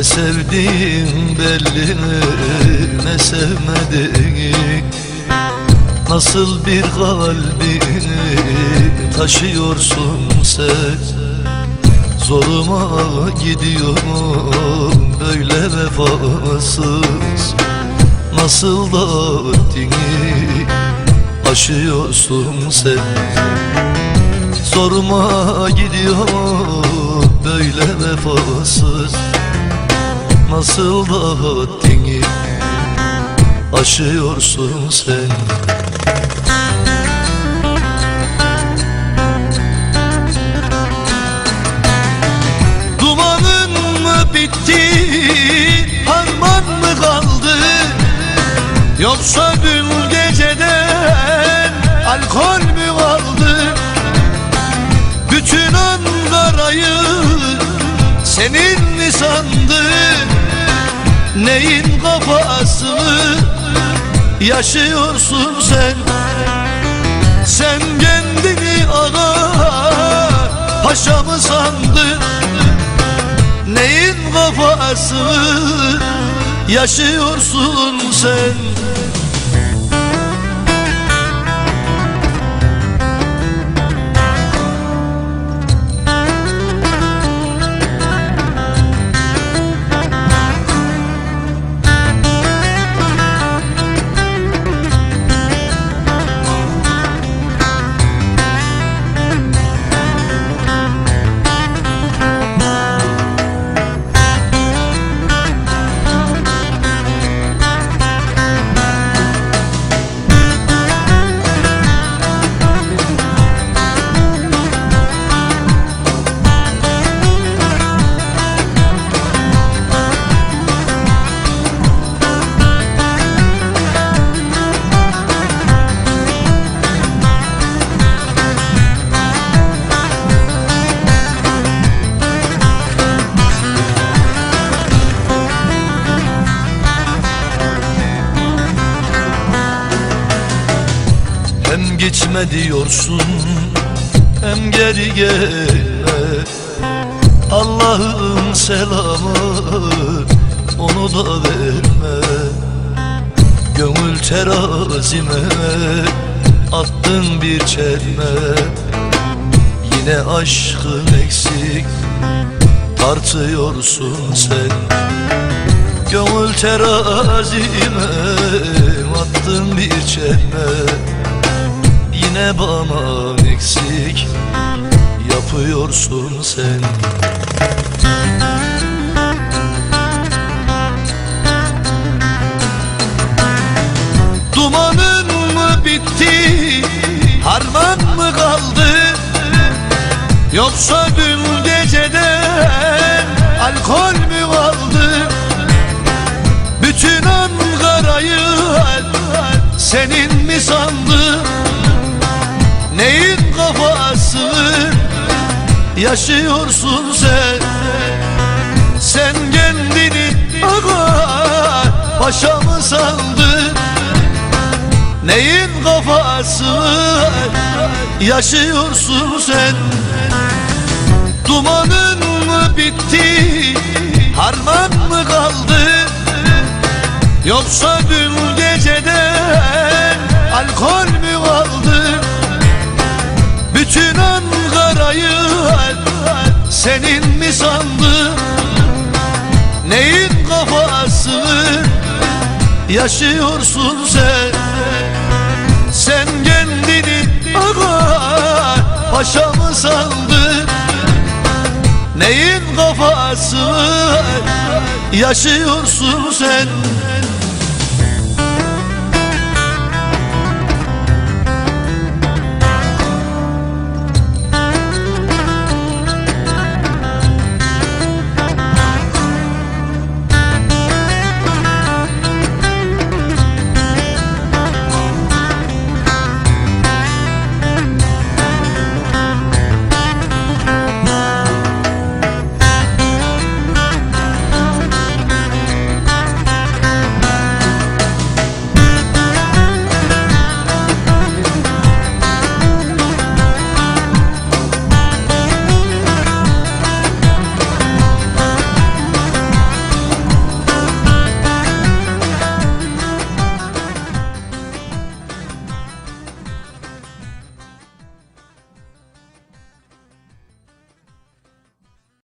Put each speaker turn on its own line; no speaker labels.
Ne sevdiğin belli ne sevmediğin Nasıl bir kalbini taşıyorsun sen? Zoruma gidiyorum böyle vefasız. Nasıl da haddini aşıyorsun sen? Zoruma gidiyor böyle vefasız Nasıl da haddini aşıyorsun sen. Dumanın mı bitti, harman mı kaldı? Yoksa dün geceden alkol mü kaldı Bütün Ankara'yı senin mi sandı Neyin kafasını yaşıyorsun sen. Sen kendini ağa paşa mı sandın? Neyin kafasını yaşıyorsun sen Gitme diyorsun. Hem geri gelme Allah'ın selamı onu da verme. Gönül terazime attın bir çelme. Yine aşkın eksik tartıyorsun sen. Gönül terazime attın bir çelme Yine bana eksik yapıyorsun sen. Dumanın mı bitti, harman mı kaldı? Yoksa dün geceden alkol mü kaldı? Bütün Ankara'yı senin mi sandı yaşıyorsun sen? Sen kendini ağa paşa mı sandın? Neyin kafasını yaşıyorsun sen. Dumanın mı bitti, harman mı kaldı? Yoksa dün senin mi sandı Neyin kafasını yaşıyorsun sen. Sen kendini ağa paşa mı sandın? Neyin kafasını yaşıyorsun sen